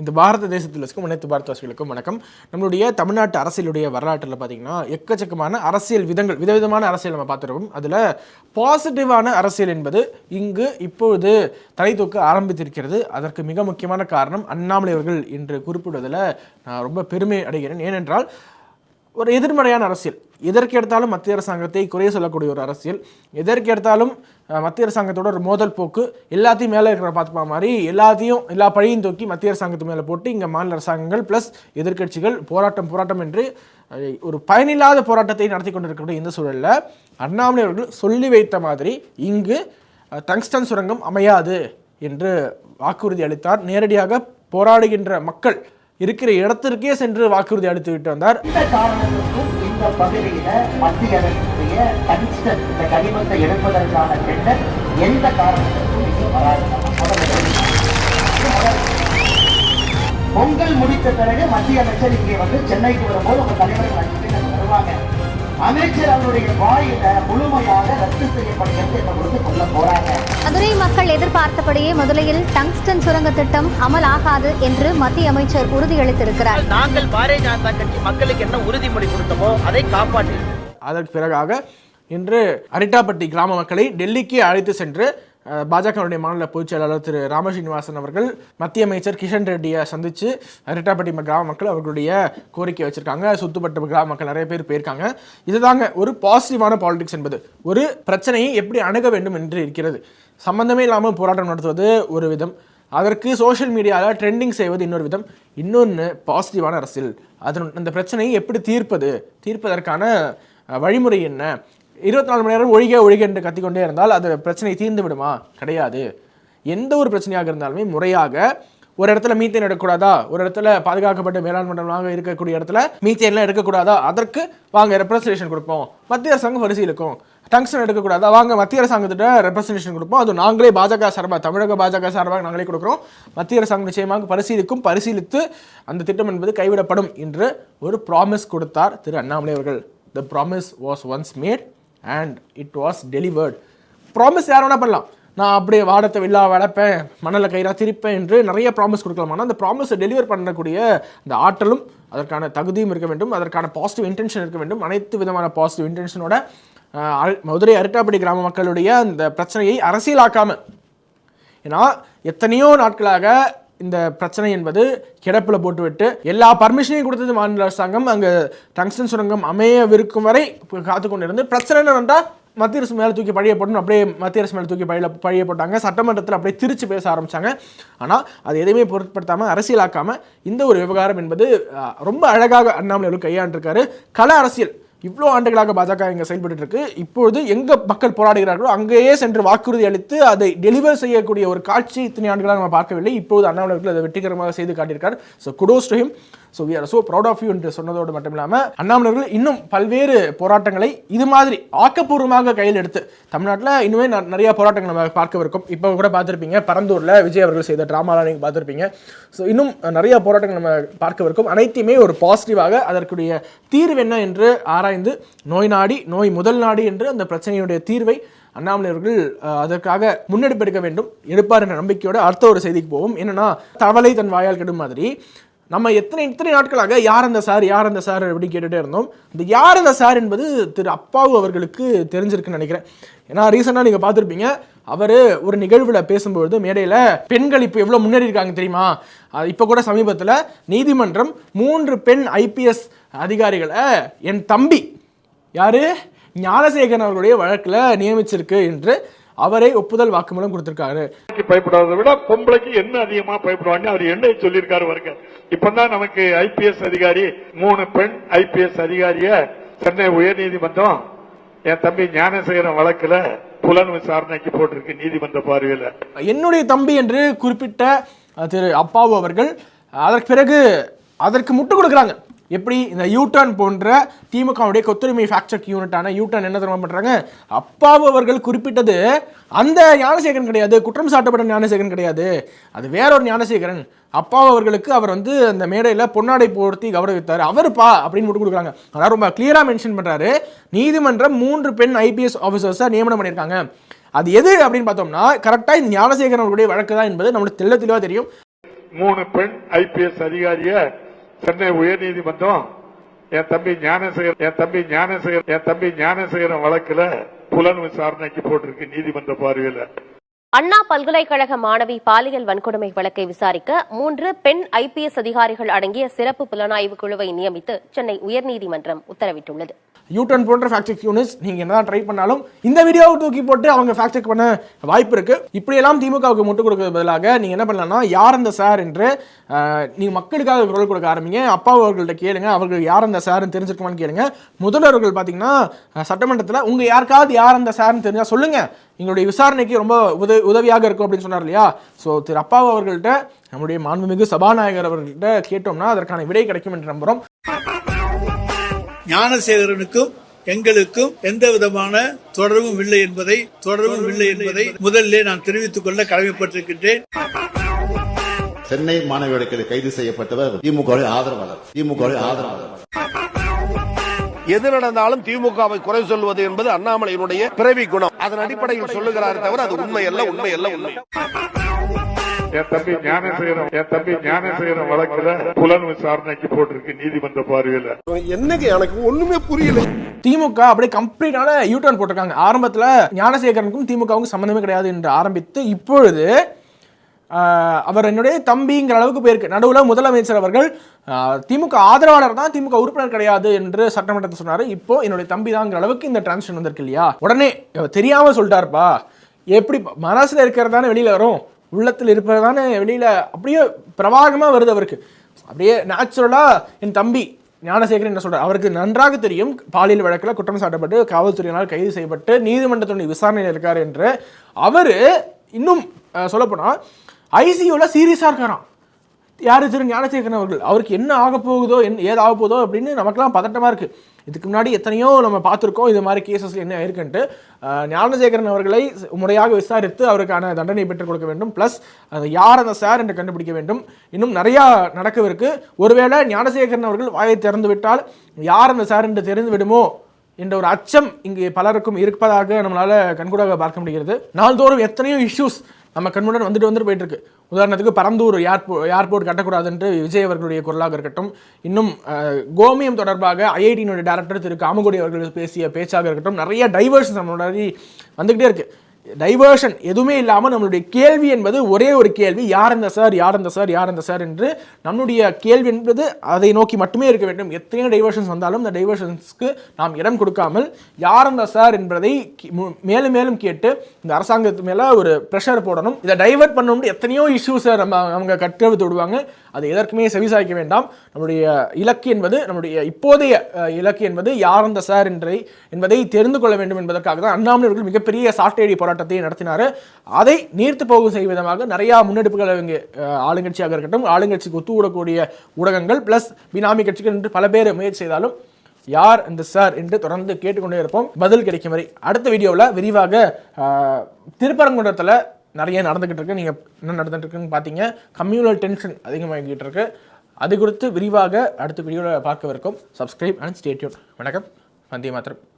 இந்த பாரத தேசத்தில் இருக்கும் அனைத்து பாரதவாசிகளுக்கும் வணக்கம். நம்மளுடைய தமிழ்நாட்டு அரசியலுடைய வரலாற்றில் பார்த்தீங்கன்னா எக்கச்சக்கமான அரசியல் விதங்கள் விதவிதமான அரசியல் நம்ம பார்த்துருக்கோம். அதில் பாசிட்டிவான அரசியல் என்பது இங்கு இப்பொழுது தலை தூக்க ஆரம்பித்திருக்கிறது. அதற்கு மிக முக்கியமான காரணம் அண்ணாமலை அவர்கள் என்று குறிப்பிடுவதில் நான் ரொம்ப பெருமை அடைகிறேன். ஏனென்றால் ஒரு எதிர்மறையான அரசியல். எதற்கு எடுத்தாலும் மத்திய அரசாங்கத்தை குறைய சொல்லக்கூடிய ஒரு அரசியல். எதற்கு எடுத்தாலும் மத்திய அரசாங்கத்தோட ஒரு மோதல் போக்கு எல்லாத்தையும் மேலே இருக்கிற பார்த்துப்பா மாதிரி எல்லாத்தையும் எல்லா பழியும் தூக்கி மத்திய அரசாங்கத்து மேலே போட்டு இங்கே மாநில அரசாங்கங்கள் ப்ளஸ் எதிர்க்கட்சிகள் போராட்டம் போராட்டம் என்று ஒரு பயனில்லாத போராட்டத்தை நடத்தி கொண்டிருக்கக்கூடிய இந்த சூழலில் அண்ணாமலை அவர்கள் சொல்லி வைத்த மாதிரி இங்கு தங்ஸ்டன் டங்ஸ்டன் சுரங்கம் அமையாது என்று வாக்குறுதி அளித்தார். நேரடியாக போராடுகின்ற மக்கள் இருக்கிற இடத்திற்கே சென்று வாக்குறுதி அளித்து விட்டு வந்தார். இந்த காரணத்துக்கும் இந்த பகுதியில மத்திய அரசுடைய கனிமத்தை எடுப்பதற்கான டெண்டர் எந்த காரணத்துக்கும் பொங்கல் முடித்த பிறகு மத்திய அமைச்சர் இங்கே வந்து சென்னைக்கு வரும்போது உங்க தலைவர்கள் வருவாங்க. அமைச்சர் அவருடைய வாயில முழுமையாக ரத்து செய்யப்படுகிறது என்று கொடுத்து கொள்ள போறாங்க. மதுரை மக்கள் எதிர்பார்த்தபடியே முதலையில் டங்ஸ்டன் சுரங்க திட்டம் அமல் ஆகாது என்று மத்திய அமைச்சர் உறுதியளித்திருக்கிறார். நாங்கள் பாரதிய ஜனதா கட்சி மக்களுக்கு என்ன உறுதிமொழி கொடுத்தோமோ அதை காப்பாற்றி அதற்கு பிறகாக இன்று அரிட்டாப்பட்டி கிராம மக்களை டெல்லிக்கு அழைத்து சென்று பாஜகவுடைய மாநில பொதுச் செயலாளர் திரு ராமஸ்ரீனிவாசன் அவர்கள் மத்திய அமைச்சர் கிஷன் ரெட்டியை சந்தித்து ரெட்டாப்பட்டி ம- கிராம மக்கள் அவர்களுடைய கோரிக்கை வச்சுருக்காங்க. சுத்துப்பட்ட கிராம மக்கள் நிறைய பேர் போயிருக்காங்க. இதுதாங்க ஒரு பாசிட்டிவான பாலிடிக்ஸ் என்பது. ஒரு பிரச்சனையை எப்படி அணுக வேண்டும் என்று இருக்கிறது. சம்பந்தமே இல்லாமல் போராட்டம் நடத்துவது ஒரு விதம். அதற்கு சோஷியல் மீடியாவில் ட்ரெண்டிங் செய்வது இன்னொரு விதம். இன்னொன்று பாசிட்டிவான அரசியல். அதன் அந்த பிரச்சனையை எப்படி தீர்ப்பது? தீர்ப்பதற்கான வழிமுறை என்ன? இருபத்தி நாலு மணி நேரம் ஒழிக ஒழிக என்று கத்திக்கொண்டே இருந்தால் அது பிரச்சனை தீர்ந்து விடுமா? கிடையாது. எந்த ஒரு பிரச்சனையாக இருந்தாலுமே முறையாக ஒரு இடத்துல மீத்தேன் எடுக்கக்கூடாதா? ஒரு இடத்துல பாதுகாக்கப்பட்ட மேலாண் மண்டலமாக இருக்கக்கூடிய இடத்துல மீத்தேன்லாம் எடுக்கக்கூடாதா? அதற்கு வாங்க ரெப்ரசன்டேஷன் கொடுப்போம். மத்திய அரசாங்கம் பரிசீலிக்கும். டங்ஸ்டன் எடுக்கக்கூடாதா? வாங்க மத்திய அரசாங்கத்திட்ட ரெப்ரசன்டேஷன் கொடுப்போம். அது நாங்களே பாஜக சார்பாக தமிழக பாஜக சார்பாக நாங்களே கொடுக்குறோம். மத்திய அரசாங்கம் நிச்சயமாக பரிசீலிக்கும் பரிசீலித்து அந்த திட்டம் என்பது கைவிடப்படும் என்று ஒரு ப்ராமிஸ் கொடுத்தார் திரு அண்ணாமலை அவர்கள். The promise was once made and it was delivered promise யார் வேணால் பண்ணலாம். நான் அப்படியே வாடத்தை வில்லா வளர்ப்பேன் மணலை கயிறாக திரிப்பேன் என்று நிறைய ப்ராமிஸ் கொடுக்கலாம். ஆனால் அந்த ப்ராமிஸை டெலிவர் பண்ணக்கூடிய அந்த ஆற்றலும் அதற்கான தகுதியும் இருக்க வேண்டும். அதற்கான பாசிட்டிவ் இன்டென்ஷன் இருக்க வேண்டும். அனைத்து விதமான பாசிட்டிவ் இன்டென்ஷனோட மதுரை அருட்டாப்படி கிராம மக்களுடைய அந்த பிரச்சனையை அரசியலாக்காமல் ஏன்னா எத்தனையோ நாட்களாக இந்த பிரச்சனை என்பது கிடப்பில் போட்டுவிட்டு எல்லா பர்மிஷனையும் கொடுத்தது மாநில அரசாங்கம். அங்கே டங்ஸ்டன் சுரங்கம் அமையவிருக்கும் வரை காத்து கொண்டிருந்து பிரச்சனை வந்தால் மத்திய அரசு மேலே தூக்கி பழைய போடணும். அப்படியே மத்திய அரசு மேலே தூக்கி பழைய பழைய போட்டாங்க. சட்டமன்றத்தில் அப்படியே திருச்சி பேச ஆரம்பிச்சாங்க. ஆனால் அது எதையுமே பொருட்படுத்தாமல் அரசியலாக்காமல் இந்த ஒரு விவகாரம் என்பது ரொம்ப அழகாக அண்ணாமலை கையாண்டிருக்காரு. கள அரசியல் இவ்வளோ ஆண்டுகளாக பாஜக இங்கே செயல்பட்டு இருக்கு இப்பொழுது எங்கே மக்கள் போராடுகிறார்களோ அங்கேயே சென்று வாக்குறுதி அளித்து அதை டெலிவர் செய்யக்கூடிய ஒரு காட்சி இத்தனை ஆண்டுகளாக நம்ம பார்க்கவில்லை. இப்போது அண்ணாமலை அவர்கள் அதை வெற்றிகரமாக செய்து காட்டியிருக்கார். So kudos to him so we are so proud of you என்று சொன்னதோடு மட்டும் இல்லாமல் அண்ணாமலர்கள் இன்னும் பல்வேறு போராட்டங்களை இது மாதிரி ஆக்கப்பூர்வமாக கையில் எடுத்து தமிழ்நாட்டில் இன்னுமே ந- நிறைய போராட்டங்கள் நம்ம பார்க்கவிருக்கும். இப்போ கூட பார்த்துருப்பீங்க பரந்தூரில் விஜய் அவர்கள் செய்த ட்ராமாலாம் நீங்கள் பார்த்துருப்பீங்க. ஸோ இன்னும் நிறைய போராட்டங்கள் நம்ம பார்க்கவிருக்கும். அனைத்தையுமே ஒரு பாசிட்டிவாக அதற்குரிய தீர்வு என்ன என்று ஆராய்ந்து நோய் நாடி நோய் முதல் நாடி என்று அந்த பிரச்சனையுடைய தீர்வை அண்ணாமலை அவர்கள் அதற்காக முன்னெடுப்பு எடுக்க வேண்டும். எடுப்பார் என்ற நம்பிக்கையோட அடுத்த ஒரு செய்திக்கு போவோம். என்னன்னா தவளை தன் வாயால் கெடும் மாதிரி. நம்ம எத்தனை இத்தனை நாட்களாக யார் அந்த சார் யார் அந்த சார் அப்படின்னு கேட்டுட்டே இருந்தோம். இந்த யார் அந்த சார் என்பது திரு அப்பாவு அவர்களுக்கு தெரிஞ்சிருக்குன்னு நினைக்கிறேன். ஏன்னா ரீசெண்டாக நீங்கள் பார்த்துருப்பீங்க அவர் ஒரு நிகழ்வில் பேசும்பொழுது மேடையில் பெண்கள் இப்போ எவ்வளோ முன்னேறி இருக்காங்க தெரியுமா? இப்போ கூட சமீபத்தில் நீதிமன்றம் மூன்று பெண் ஐபிஎஸ் அதிகாரிகளை என் தம்பி யார்? ஞானசேகரன் அவர்களுடைய வழக்கில் நியமிச்சிருக்கு என்று அவரே ஒப்புதல் வாக்குமூலம் கொடுத்திருக்காரு. பொம்பளைக்கு விட பொம்பளைக்கு என்ன அதிகமா பயப்படுவாங்க அவர் என்ன சொல்லியிருக்காரு வருங்க இப்பதான் நமக்கு ஐபிஎஸ் அதிகாரி மூணு பெண் ஐபிஎஸ் அதிகாரிய சென்னை உயர்நீதிமன்றம் என் தம்பி ஞானசேகரன் வழக்குல புலன் விசாரணைக்கு போட்டிருக்கு நீதிமன்ற பார்வையில். என்னுடைய தம்பி என்று குறிப்பிட்ட திரு அப்பாவு அவர்கள் அதற்கு பிறகு அதற்கு முட்டு கொடுக்குறாங்க. எப்படி இந்த யூட்டர்ன் போன்ற திமுகவுடைய கொத்துரிமை ஃபேக்சர் யூனிட்டான யூட்டர்ன் என்ன தெரியுமா பண்ணுறாங்க அப்பாவு அவர்கள் குறிப்பிட்டது அந்த ஞானசேகரன் கிடையாது குற்றம் சாட்டப்பட்ட ஞானசேகரன் கிடையாது. அது வேற ஒரு ஞானசேகரன். அப்பாவு அவர்களுக்கு அவர் வந்து அந்த மேடையில் பொன்னாடை போர்த்தி கௌரவித்தார். அவருப்பா அப்படின்னு முட்டு கொடுக்குறாங்க. அதாவது ரொம்ப கிளியராக மென்ஷன் பண்ணுறாரு நீதிமன்றம் மூன்று பெண் ஐபிஎஸ் ஆஃபீஸர்ஸை நியமனம் பண்ணியிருக்காங்க. அது எது அப்படின்னு பார்த்தோம்னா கரெக்டாக இந்த ஞானசேகரன் அவர்களுடைய வழக்கு தான் என்பது நம்மளுக்கு தெள்ள தெளிவாக தெரியும். மூணு பெண் ஐபிஎஸ் அதிகாரியை சென்னை உயர்நீதிமன்றம் என் தம்பி ஞானசேகர் என் தம்பி ஞானசேகர் என் தம்பி ஞானசேகரன் வழக்குல புலன் விசாரணைக்கு போட்டிருக்கு நீதிமன்ற பார்வையில. அண்ணா பல்கலைக்கழக மாணவி பாலியல் வன்கொடுமை வழக்கை விசாரிக்க மூன்று பெண் ஐபிஎஸ் அதிகாரிகள் அடங்கிய சிறப்பு புலனாய்வு குழுவை நியமித்து சென்னை உயர்நீதிமன்றம் உத்தரவிட்டுள்ளது. யூட்டன் போன்ற ஃபேக்ட் செக் யூனிட்ஸ் நீங்க என்னதான் ட்ரை பண்ணாலும் இந்த வீடியோவை தூக்கி போட்டு அவங்க ஃபேக்ட் செக் பண்ண வாய்ப்பு இருக்குது இப்படியெல்லாம் திமுகவுக்கு முட்டு கொடுக்கறது பதிலாக நீங்கள் என்ன பண்ணலாம்னா யார் அந்த சார் என்று நீங்கள் மக்களுக்காக குரல் கொடுக்க ஆரம்பிங்க. அப்பா அவர்கள்ட்ட கேளுங்க அவர்கள் யார் அந்த சார்னு தெரிஞ்சிருக்குமான்னு கேளுங்க. முதல்வர்கள் பார்த்தீங்கன்னா சட்டமன்றத்தில் உங்கள் யாருக்காவது யார் அந்த சார்னு தெரிஞ்சால் சொல்லுங்கள் எங்களுடைய விசாரணைக்கு ரொம்ப உதவி உதவியாக இருக்கும் அப்படின்னு சொன்னார் இல்லையா? ஸோ திரு அப்பாவு அவர்கள்ட்ட நம்முடைய மாண்புமிகு சபாநாயகர் அவர்கள்ட்ட கேட்டோம்னா அதற்கான விடை கிடைக்கும் என்று நம்புறோம். ஞானசேகரனுக்கும் எங்களுக்கும் எந்த விதமான தொடர்பும் இல்லை என்பதை தொடர்பும் இல்லை என்பதை முதலிலே நான் தெரிவித்துக் கொள்ள கடமைப்பட்டிருக்கின்றேன். சென்னை மாணவி வழக்கில் கைது செய்யப்பட்டவர் திமுக ஆதரவாளர். திமுக ஆதரவாளர். எது நடந்தாலும் திமுகவை குறை சொல்வது என்பது அண்ணாமலையினுடைய பிறவி குணம். அதன் அடிப்படையில் சொல்லுகிறாரே தவிர அது உண்மை அல்ல உண்மை அல்ல உண்மை. என் தம்பி ஞானசேகரன் என் தம்பி ஞானசேகரன் வழக்குல புலன் விசாரணைக்கு போட்டிருக்கு நீதிமன்ற பார்வையில. என்னங்க எனக்கு ஒண்ணுமே புரியல. திமுக அப்படியே கம்ப்ளீட்டான யூட்டர்ன் போட்டிருக்காங்க. ஆரம்பத்தில் ஞானசேகரனுக்கும் திமுகவுக்கும் சம்மந்தமே கிடையாது என்று ஆரம்பித்து இப்பொழுது அவர் என்னுடைய தம்பிங்கிற அளவுக்கு போயிருக்கு. நடுவில் முதலமைச்சர் அவர்கள் திமுக ஆதரவாளர் தான் திமுக உறுப்பினர் கிடையாது என்று சட்டமன்றத்தில் சொன்னார். இப்போ என்னுடைய தம்பி தாங்கிற அளவுக்கு இந்த டிரான்ஸ்ஃபர் வந்திருக்கு இல்லையா? உடனே இவர் தெரியாம சொல்லிட்டாருப்பா. எப்படி மனசுல இருக்கிறது தானே வெளியில வரும். உள்ளத்தில் இருப்பது தானே அப்படியே பிரவாகமாக வருது அவருக்கு. அப்படியே நேச்சுரலாக என் தம்பி ஞானசேகரன் என்ன சொல்கிறார் அவருக்கு நன்றாக தெரியும். பாலியல் வழக்கில் குற்றம் சாட்டப்பட்டு காவல்துறையினால் கைது செய்யப்பட்டு நீதிமன்றத்தினுடைய விசாரணையில் இருக்கார் என்று அவர் இன்னும் சொல்லப்போனால் ஐசியூவில் சீரியஸாக இருக்காராம். யார் திரு ஞானசேகரன் அவர்கள். அவருக்கு என்ன ஆக போகுதோ என்ன ஏது ஆக போகுதோ அப்படின்னு நமக்கெல்லாம் பதட்டமாக இருக்குது இதுக்கு முன்னாடி எத்தனையோ நம்ம பார்த்துருக்கோம் இது மாதிரி கேசஸ் என்ன ஆயிருக்குன்ட்டு. ஞானசேகரன் அவர்களை முறையாக விசாரித்து அவருக்கான தண்டனை பெற்றுக் கொடுக்க வேண்டும். ப்ளஸ் யார் அந்த சார் என்று கண்டுபிடிக்க வேண்டும். இன்னும் நிறையா நடக்கவிருக்கு. ஒருவேளை ஞானசேகரன் அவர்கள் வாயை திறந்து விட்டால் யார் அந்த சார் என்று தெரிந்து விடுமோ என்ற ஒரு அச்சம் இங்கே பலருக்கும் இருப்பதாக நம்மளால் கண்கூடாக பார்க்க முடிகிறது. நாள்தோறும் எத்தனையோ இஷ்யூஸ் நம்ம கண்முடன் வந்துட்டு வந்துட்டு போயிட்டு இருக்கு உதாரணத்துக்கு பரந்தூர் ஏர்போ ஏர்போர்ட் கட்டக்கூடாதுன்று விஜய் அவர்களுடைய குரலாக இருக்கட்டும் இன்னும் கோமியம் தொடர்பாக ஐஐடியினுடைய டேரக்டர் திரு காமகோடி அவர்கள் பேசிய பேச்சாக இருக்கட்டும் நிறைய டைவர்ஷன் நம்மளோட வந்துக்கிட்டே இருக்குது டைவர்ஷன் எதுவுமே இல்லாமல் நம்மளுடைய கேள்வி என்பது ஒரே ஒரு கேள்வி யார் இந்த சார் யார் இந்த சார் யார் இந்த சார் என்று நம்மளுடைய கேள்வி என்பது அதை நோக்கி மட்டுமே இருக்க வேண்டும். எத்தனையோ டைவர்ஷன்ஸ் வந்தாலும் இந்த டைவர்ஷன்ஸ்க்கு நாம் இடம் கொடுக்காமல் யார் இந்த சார் என்பதை கி- மு- மேலும் மேலும் கேட்டு இந்த அரசாங்கத்து மேலே ஒரு ப்ரெஷர் போடணும். இதை டைவர்ட் பண்ணணும்னு எத்தனையோ இஷ்யூஸை நம்ம அவங்க கட்டெழுத்து விடுவாங்க. அது எதற்குமே செவிசாய்க்க வேண்டாம். நம்முடைய இலக்கு என்பது நம்முடைய இப்போதைய இலக்கு என்பது யார் அந்த சார் என்றை என்பதை தெரிந்து கொள்ள வேண்டும் என்பதற்காக தான் அண்ணாமலை அவர்கள் மிகப்பெரிய சாட்டையடி போராட்டத்தை நடத்தினார். அதை நீர்த்து போகும் செய்யும் விதமாக நிறையா முன்னெடுப்புகள் இங்கே ஆளுங்கட்சியாக இருக்கட்டும் ஆளுங்கட்சிக்கு ஒத்துவிடக்கூடிய ஊடகங்கள் ப்ளஸ் பினாமி கட்சிகள் என்று பல பேர் முயற்சி செய்தாலும் யார் இந்த சார் என்று தொடர்ந்து கேட்டுக்கொண்டே இருப்போம். பதில் கிடைக்கும் வரை அடுத்த வீடியோவில் விரிவாக திருப்பரங்குன்றத்தில் நிறைய நடந்துக்கிட்டு இருக்கு. நீங்கள் என்ன நடந்துகிட்டு இருக்குன்னு பார்த்தீங்க கம்யூனல் டென்ஷன் அதிகமாகிக்கிட்டு இருக்கு. அது குறித்து விரிவாக அடுத்த வீடியோவில் பார்க்கவிருக்கும். சப்ஸ்கிரைப் அண்ட் ஸ்டேட்யூன் வணக்கம். வந்தே மாத்திரம்